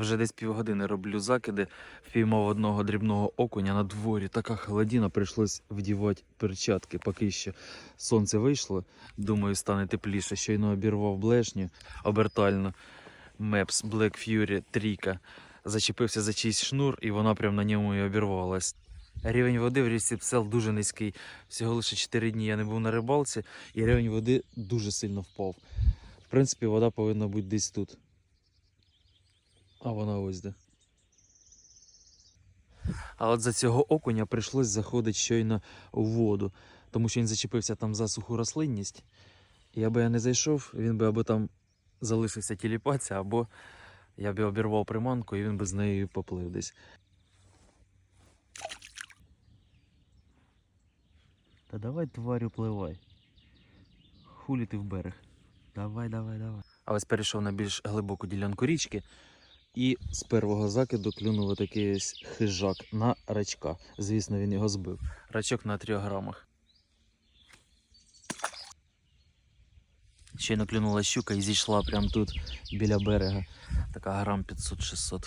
Вже десь півгодини роблю закиди. Впіймав одного дрібного окуня на дворі. Така холодіна, прийшлось вдівати перчатки, поки що сонце вийшло. Думаю, стане тепліше. Щойно обірвав блешню обертально. Мепс Black Fury трійка. Зачепився за чийсь шнур, і вона прям на ньому і обірвалась. Рівень води в річці Псел дуже низький. Всього лише 4 дні я не був на рибалці, і рівень води дуже сильно впав. В принципі, вода повинна бути десь тут. А вона ось де. А от за цього окуня прийшлось заходити щойно у воду, тому що він зачепився там за суху рослинність. І аби я не зайшов, він би або там залишився тіліпатися, або я б обірвав приманку і він би з нею поплив десь. Та давай, тварю, пливай. Хулі ти в берег. Давай, давай, давай. А ось перейшов на більш глибоку ділянку річки. І з первого закиду клюнув такий ось хижак на рачка. Звісно, він його збив. Рачок на 3 грамах. Щойно клюнула щука і зійшла прямо тут біля берега. Така грам 500-600.